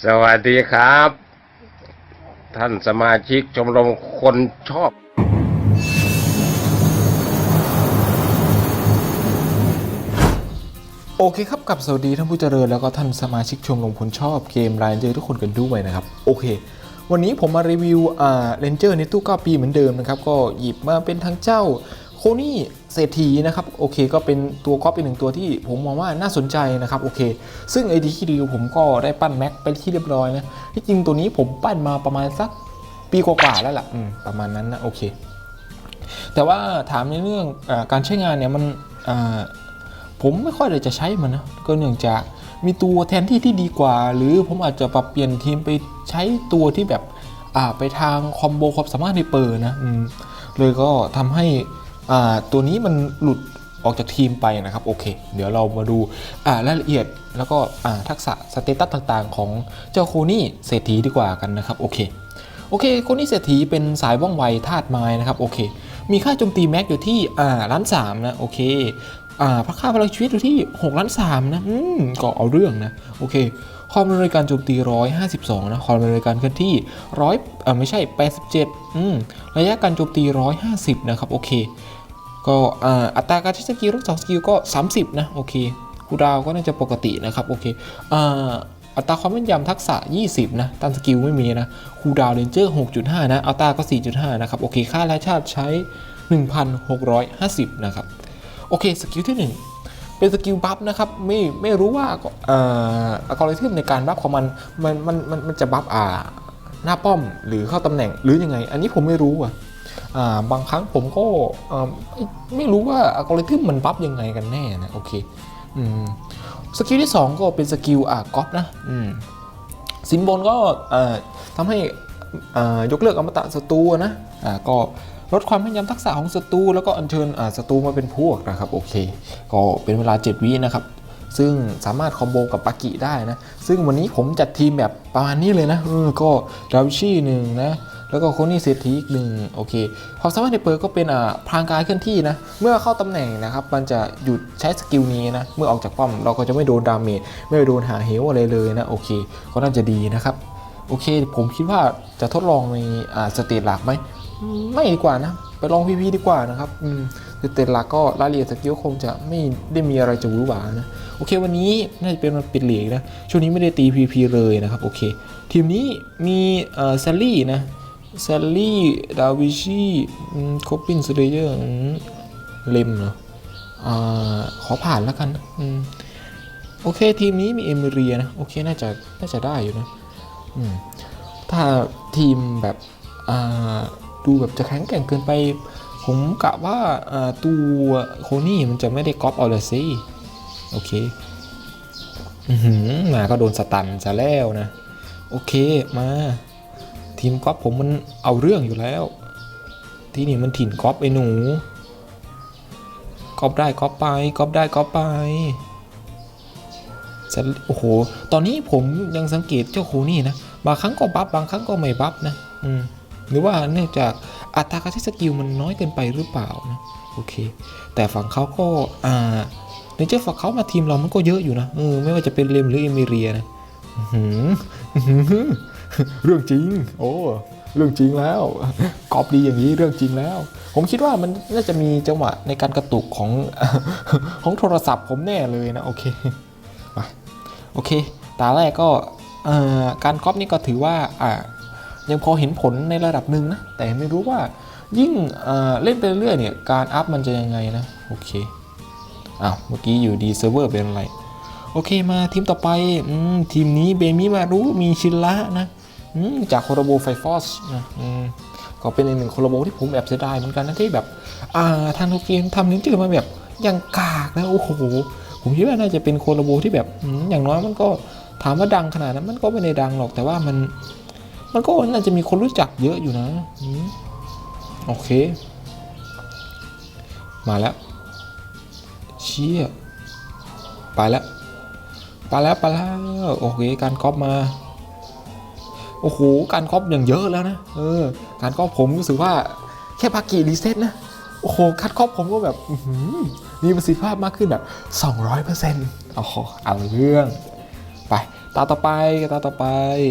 สวัสดีครับ ท่านสมาชิกชมรมคนชอบ โอเคครับกับสวัสดีท่านผู้เจริญแล้วก็ท่านสมาชิกชมรมคนชอบเกมรายเจอทุกคนกันด้วยนะครับ โอเค วันนี้ผมมารีวิวอ่าเรนเจอร์ในตู้9ปีเหมือนเดิมนะครับ ก็หยิบมาเป็นทั้งเจ้า โคนี่เศรษฐีนะครับโอเค ก็เป็นตัวก๊อปเป็นหนึ่งตัวที่ผมมองว่าน่าสนใจนะครับโอเค ซึ่งไอดีที่ดีผมก็ได้ปั้นแม็กไปที่เรียบร้อยนะที่จริงตัวนี้ผมปั้นมาประมาณสักปีกว่าๆแล้วล่ะประมาณนั้นนะโอเค แต่ว่าถามในเรื่องอการใช้งานเนี่ยมันผมไม่ค่อยเลยจะใช้มันนะก็เนื่องจากมีตัวแทนที่ที่ดีกว่า หรือผมอาจจะปรับเปลี่ยนทีมไปใช้ตัวที่แบบไปทางคอมโบความสามารถในเปอร์นะเลยก็ทำให้ ตัวนี้มันหลุดออกจากทีมไปนะครับโอเค เดี๋ยวเรามาดูรายละเอียดแล้วก็ทักษะสเตตัสต่างๆ ของเจ้าโคนี่เศรษฐีดีกว่ากันนะครับโอเคโอเคโคนี่เศรษฐีเป็นสายว่องไวธาตุไม้นะครับโอเค มีค่าโจมตีแม็กอยู่ที่อ่าล้านสามนะโอเคอ่าพค่าพลังชีวิตอยู่ที่6ล้าน3นะอืมก็เอาเรื่องนะโอเค ความเร็วในการโจมตี 152 นะ ความเร็วในการเคลื่อนที่ 100อ่าไม่ใช่ 87 อืม ระยะการโจมตี 150 นะครับ โอเค ก็อ่าอัตราการใช้สกิลทั้งสองสกิลก็ 30 นะ โอเคคูดาวก็น่าจะปกตินะครับ โอเคอ่าอัตราความแม่นยำทักษะ 20 นะตันสกิลไม่มีนะคูดาวเรนเจอร์ 6.5 นะ อัตราก็ 4.5 นะครับ โอเค ค่าแร่ชาติใช้ 1,650 นะครับ โอเค สกิลที่ 1 เป็นสกิลบัฟนะครับไม่ไม่รู้ว่าเอ่ออัลกอริทึมในการบัฟของมันมันมันมันมันจะบัฟอ่าหน้าป้อมหรือเข้าตำแหน่งหรือยังไง อันนี้ผมไม่รู้อะอ่าบางครั้งผมก็เอ่อไม่ไม่รู้ว่าอัลกอริทึมมันบัฟยังไงกันแน่นะโอเคอืมสกิลที่ 2 ก็เป็นสกิลอ่าก๊อปนะอืมสินบนก็เอ่อทำให้อ่ายกเลิกอมตะศัตรูนะอ่าก็ ลดความแม่นยำทักษะของศัตรูแล้วก็อัญเชิญศัตรูมาเป็นพวกนะครับโอเค ก็เป็นเวลา 7 วินะครับซึ่งสามารถคอมโบกับปากิได้นะ ซึ่งวันนี้ผมจัดทีมแบบประมาณนี้เลยนะก็ดาวิชี่หนึ่งนะแล้วก็โคนี่เซทีอีกหนึ่งโอเคความสามารถในเปิร์ก็เป็นอ่าพรางกายเคลื่อนที่นะ เมื่อเข้าตำแหน่งนะครับ มันจะหยุดใช้สกิลนี้นะ เมื่อออกจากป้อมเราก็จะไม่โดนดาเมจไม่โดนหาเฮลอะไรเลยนะ โอเค ก็น่าจะดีนะครับ โอเค ผมคิดว่าจะทดลองในอ่าสเตจหลักไหม ไม่ดีกว่านะ ไปลองพีพีดีกว่านะครับอืมสเตจหลักก็รายละเอียดสกิลคงจะไม่ได้มีอะไรจะหวือหวานะ โอเควันนี้น่าจะเป็นวันปิดเหลีกนะ ช่วงนี้ไม่ได้ตีพีพีเลยนะครับ โอเค ทีมนี้มีเอ่อซลลี่นะซลลี่ดาวิชีโคปินสเลเยอร์เลมเหรออ่าขอผ่านแล้วกันอืมโอเค ทีมนี้มีเอมิเรียนะ โอเค น่าจะน่าจะได้อยู่นะอืมถ้าทีมแบบอ่า ดูแบบจะแข็งแกร่งเกินไป ผมกะว่าตัวโคนี่มันจะไม่ได้ก๊อปเอาเลยสิโอเคมาก็โดนสตันซะแล้วนะ โอเคมา ทีมก๊อฟผมมันเอาเรื่องอยู่แล้ว ที่นี่มันถิ่นก๊อฟไอ้หนูก๊อฟได้ก๊อฟไปก๊อฟได้ก๊อฟไปจะโอ้โห ตอนนี้ผมยังสังเกตเจ้าโคนี่นะ บางครั้งก็บัฟบางครั้งก็ไม่บัฟนะ อืม หรือว่าเนื่องจากอัตราการใช้สกิลมันน้อยเกินไปหรือเปล่านะโอเค แต่ฝั่งเขาก็อ่าในเจ้าฝั่งเขามาทีมเรามันก็เยอะอยู่นะเออไม่ว่าจะเป็นเลมหรือเอมิเรียนะเรื่องจริง โอ้เรื่องจริงแล้วกอบดีอย่างนี้เรื่องจริงแล้ว ผมคิดว่ามันน่าจะมีจังหวะในการกระตุกของของโทรศัพท์ผมแน่เลยนะ โอเคมาโอเค ตาแรกก็การก๊อปนี่ก็ถือว่าอ่า ยังพอเห็นผลในระดับหนึ่งนะ แต่ไม่รู้ว่ายิ่งเเล่นไปเรื่อยๆเนี่ยการอัพมันจะยังไงนะ โอเคอ้าวเมื่อกี้อยู่ดีเซิร์ฟเวอร์เป็นอะไร โอเคมาทีมต่อไปอทีมนี้เบมิมารุมีชินละนะจากโคโรโบไฟฟอสนะก็เป็นอีกหนึ่งโคโรโบที่ผมแอบเสียดายเหมือนกันนะที่แบบทางโทเกมทำนิ้วจืดมาแบบยังกากนะโอ้โหผมคิดว่าน่าจะเป็นโคโรโบที่แบบอย่างน้อยมันก็ถามว่าดังขนาดนั้นมันก็ไม่ได้ดังหรอกแต่ว่ามัน มันก็น่าจะมีคนรู้จักเยอะอยู่นะโอเค มาแล้ว เชี่ย ไปแล้ว ไปแล้วไปแล้วโอเค การก๊อปมา โอ้โห การก๊อปอย่างเยอะแล้วนะ เออ การก๊อปผมรู้สึกว่าแค่พากีรีเซ็ตนะ โอ้โห คัดก๊อปผมก็แบบมีประสิทธิภาพมากขึ้นแบบ200%โอ้โห เอาเรื่อง ไป ตาต่อไปตาต่อไป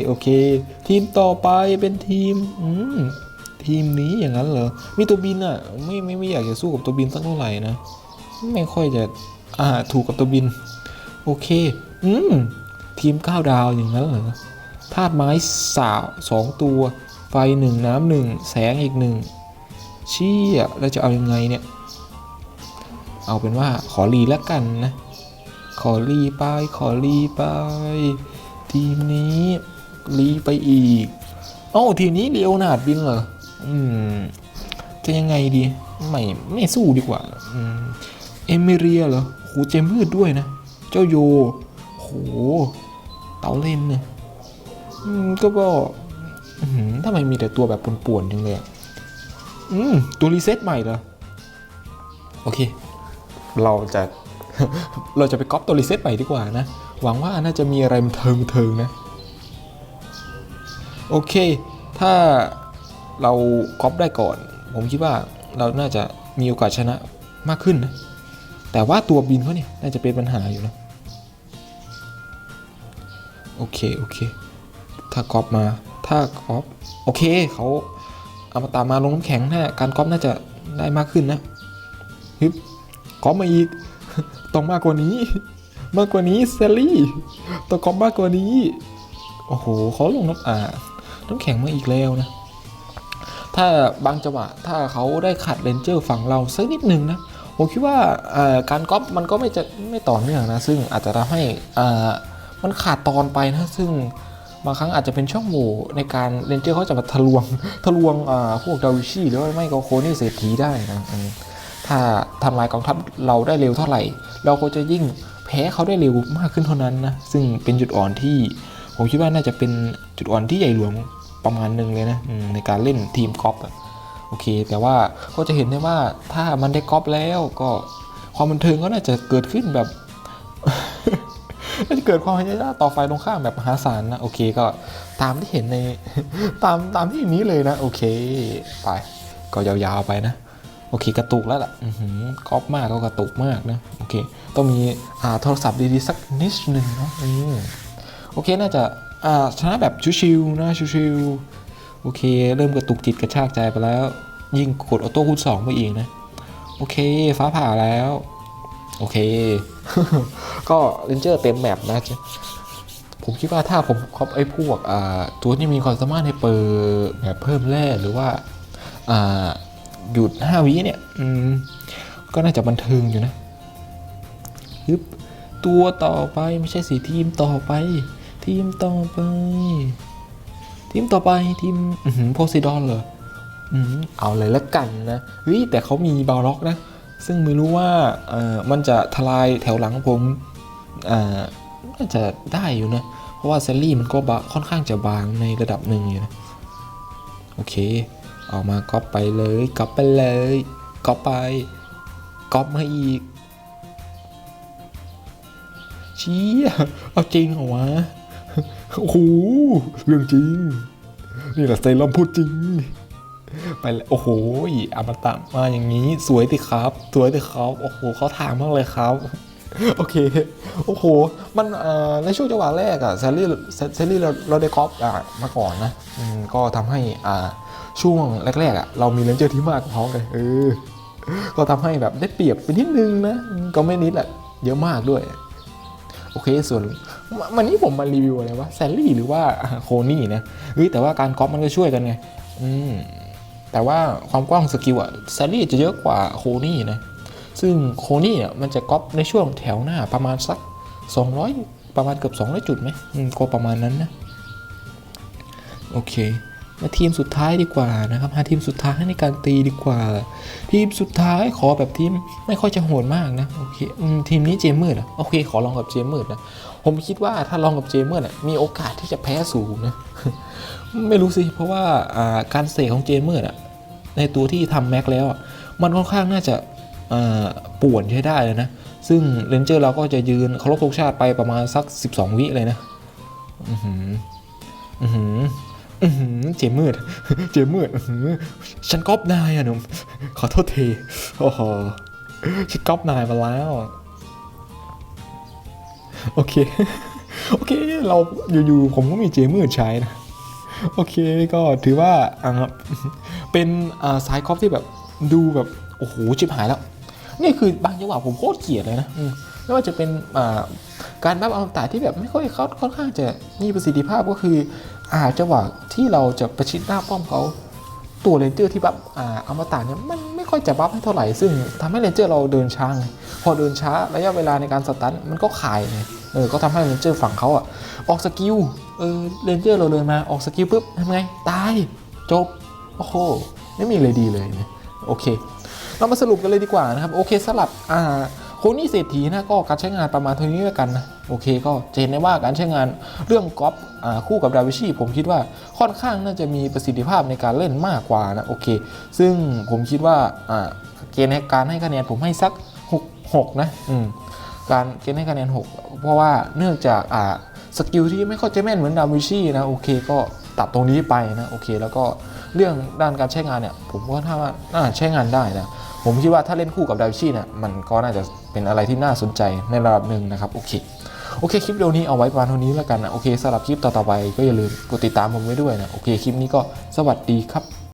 โอเค ทีมต่อไปเป็นทีม อืมทีมนี้อย่างนั้นเหรอ มีตัวบินอะไม่ไม่ไม่อยากจะสู้กับตัวบินสักเท่าไหร่นะ ไม่ค่อยจะ อ่า ถูกกับตัวบิน โอเค อืม ทีมก้าวดาวอย่างนั้นเหรอ ธาตุไม้สาวสองตัว ไฟหนึ่งน้ำหนึ่งแสงอีกหนึ่งเชี่ยแล้วจะเอายังไงเนี่ย เอาเป็นว่าขอรีแล้วกันนะ ขอรีไป ขอรีไป ทีมนี้รีไปอีกเอ้าทีมนี้เลียวนาดบินเหรออืมจะยังไงดี ไม่ไม่สู้ดีกว่าอืมเอมิเรียเหรอโหเจมืดด้วยนะ เจ้าโยโหเตาเล่นเนี่ยอืมก็บอกทำไมมีแต่ตัวแบบป่วนๆจังเลยอะอืมตัวรีเซ็ตใหม่เหรอโอเค เราจะ เราจะไปก๊อปตัวรีเซ็ตใหม่ดีกว่านะ หวังว่าน่าจะมีอะไรมันเทิงเทิงนะ โอเค ถ้าเราก๊อปได้ก่อน ผมคิดว่าเราน่าจะมีโอกาสชนะมากขึ้นนะ แต่ว่าตัวบินเขาเนี่ย น่าจะเป็นปัญหาอยู่นะ โอเค โอเค ถ้าก๊อปมา ถ้าก๊อปโอเคเขาเอามาตามมาลงน้ำแข็งน่าการก๊อปน่าจะได้มากขึ้นนะฮึบก๊อปมาอีก ต้องมากกว่านี้ มากกว่านี้เซลลี่ต้องก๊อปมากกว่านี้ โอ้โหเขาลงน้ำอ่าน้ำแข็งมาอีกแล้วนะ ถ้าบางจังหวะถ้าเขาได้ขัดเลนเจอร์ฝั่งเราสักนิดนึงนะ ผมคิดว่าการก๊อปมันก็ไม่จะไม่ต่อเนื่องนะ ซึ่งอาจจะทำให้มันขาดตอนไปนะ ซึ่งบางครั้งอาจจะเป็นช่องโหว่ในการเลนเจอร์เขาจะมาทะลวงทะลวงพวกดาวิชีหรือว่าไม่ก็โคนี่เศรษฐีได้นะถ้าทำลายกองทัพเราได้เร็วเท่าไหร่ เราก็จะยิ่ง พ้เขาได้เร็วมากขึ้นเท่านั้นนะซึ่งเป็นจุดอ่อนที่ผมคิดว่าน่าจะเป็นจุดอ่อนที่ใหญ่หลวงประมาณหนึ่งเลยนะในการเล่นทีมกอล์ฟโอเค แต่ว่าก็จะเห็นได้ว่าถ้ามันได้กอล์ฟแล้วก็ความบันเทิงก็น่าจะเกิดขึ้นแบบน่าจะเกิดความพยายามต่อไฟตรงข้ามแบบมหาศาลนะโอเคก็ตามที่เห็นในตามตามที่นี้เลยนะ โอเค ไปก็ยาวๆไปนะ โอเค กระตุกแล้วล่ะอือหือฟมากก็กระตุกมากนะ โอเค ต้องมีอ่าโทรศัพท์ดีๆ สักนิดหนึ่งเนาะโอเค น่าจะอ่าชนะแบบชิวๆนะชิวๆโอเค เริ่มกระตุกจิตกระชากใจไปแล้ว ยิ่งกดออโต้คูณสองไปอีกนะ โอเค ฟ้าผ่าแล้ว โอเค ก็เรนเจอร์เต็มแมปนะจ๊ะผมคิดว่าถ้าผมครอบไอ้พวกอ่าตัวที่มีความสามารถให้เปิดแบบเพิ่มแร่หรือว่าอ่า หยุด5วิเนี่ย อืม ก็น่าจะบันเทิงอยู่นะฮึบตัวต่อไปไม่ใช่สีทีมต่อไป ทีมต่อไป ทีมต่อไปทีมโพไซดอนเหรออืมเอาเลยละกันนะเฮ้ยแต่เขามีบาล็อกนะ ซึ่งไม่รู้ว่าเอ่อมันจะทลายแถวหลังผมอ่าน่าจะได้อยู่นะ เพราะว่าเซลลี่มันก็บะค่อนข้างจะบางในระดับหนึ่งอยู่นะ โอเค ออกมาก๊อปไปเลยก๊อปไปเลยก๊อปไปก๊อปมาอีกเชี้เอาจริงเหรอวะโอ้โหเรื่องจริง นี่แหละเซรั่มพูดจริง ไปเลยโอ้โหอมตะมาอย่างนี้ สวยติครับ สวยติครับโอ้โหเขาถามมากเลยครับโอเค โอ้โห มันในช่วงจังหวะแรกอะแซลลี่แซลลี่เราเราได้กอล์ฟอะมาก่อนนะก็ทำให้อ่า ช่วงแรกๆอะเรามีเลนเจอร์ที่มากกว่าเขาเลยเออก็ทำให้แบบได้เปรียบไปนิดนึงนะ ก็ไม่นิดแหละเยอะมากด้วย โอเคส่วนวันนี้ผมมารีวิวอะไรวะแซลลี่หรือว่าโคนี่นะเฮ้ยแต่ว่าการก๊อปมันก็ช่วยกันไงอืมแต่ว่าความกว้างสกิลอะแซลลี่จะเยอะกว่าโคนี่นะซึ่งโคนี่เนี่ยมันจะก๊อปในช่วงแถวหน้าประมาณสัก 200 ประมาณเกือบ 200 จุดไหมอืมก็ประมาณนั้นนะ โอเค มาทีมสุดท้ายดีกว่านะครับหาทีมสุดท้ายในการตีดีกว่า ทีมสุดท้ายขอแบบทีมไม่ค่อยจะโหดมากนะโอเคอืมทีมนี้เจมเมืดอะโอเค ขอลองกับเจมเมืดนะผมคิดว่าถ้าลองกับเจมเมืดอะมีโอกาสที่จะแพ้สูงนะไม่รู้สิเพราะว่าอ่าการเสกของเจมเมืดอะในตัวที่ทำแม็กแล้วอะมันค่อนข้างน่าจะอ่าป่วนใช้ได้เลยนะ ซึ่งเรนเจอร์เราก็จะยืนเคารพธงชาติไปประมาณสัก 12 วิเลยนะ อือหือ อือหืออือหือ เจมืด เจมืดอฉันก๊อปนายอะหนุ่มขอโทษทีโอ้โหฉันก๊อปนายมาแล้วโอเค โอเค เราอยู่ๆผมก็มีเจมืดใช้นะ โอเคก็ถือว่าอ่าเป็นสายคอฟที่แบบดูแบบ โอ้โหชิบหายแล้ว นี่คือบางจังหวะผมโคตรเกลียดเลยนะมไม่ว่าจะเป็นการบัฟอมตะที่แบบไม่ค่อยเขาค่อนข้างจะมีประสิทธิภาพก็คือ อาจังหวะที่เราจะประชิดหน้าป้อมเขาตัวเรนเจอร์ที่บัฟอ่าอมตะเนี่ยมันไม่ค่อยจะบัฟให้เท่าไหร่ ซึ่งทำให้เรนเจอร์เราเดินช้างพอเดินช้าระยะเวลาในการสตันมันก็ขายไงเออก็ทำให้เรนเจอร์ฝั่งเขาอะออกสกิลเออเรนเจอร์เราเดินมาออกสกิลปุ๊บทำไง ตาย จบ โอ้โหไม่มีอะไรดีเลยเนี่ยโอเค เรามาสรุปกันเลยดีกว่านะครับ โอเคสลับอ่า โคนี่เศรษฐีนะก็การใช้งานประมาณเท่านี้แล้วกันนะโอเคก็จะเห็นได้ว่าการใช้งานเรื่องกอปอ่าคู่กับดาวิชีผมคิดว่าค่อนข้างน่าจะมีประสิทธิภาพในการเล่นมากกว่านะโอเค ซึ่งผมคิดว่าเกณฑ์ในการให้คะแนนผมให้สัก 6 6 นะอืมการเกณฑ์ให้คะแนน 6 เพราะว่าเนื่องจากอ่าสกิลที่ไม่ค่อยจะแม่นเหมือนดาวิชีนะโอเคก็ตัดตรงนี้ไปนะโอเค แล้วก็เรื่องด้านการใช้งานเนี่ยผมว่าถ้าว่าน่าใช้งานได้นะ ผมคิดว่าถ้าเล่นคู่กับดาวิชีเนี่ยมันก็น่าจะเป็นอะไรที่น่าสนใจในระดับหนึ่งนะครับโอเคโอเคคลิปเดียวนี้เอาไว้ประมาณเท่านี้แล้วกันนะโอเคสำหรับคลิปต่อๆไปก็อย่าลืมกดติดตามผมไว้ด้วยนะโอเคคลิปนี้ก็สวัสดีครับ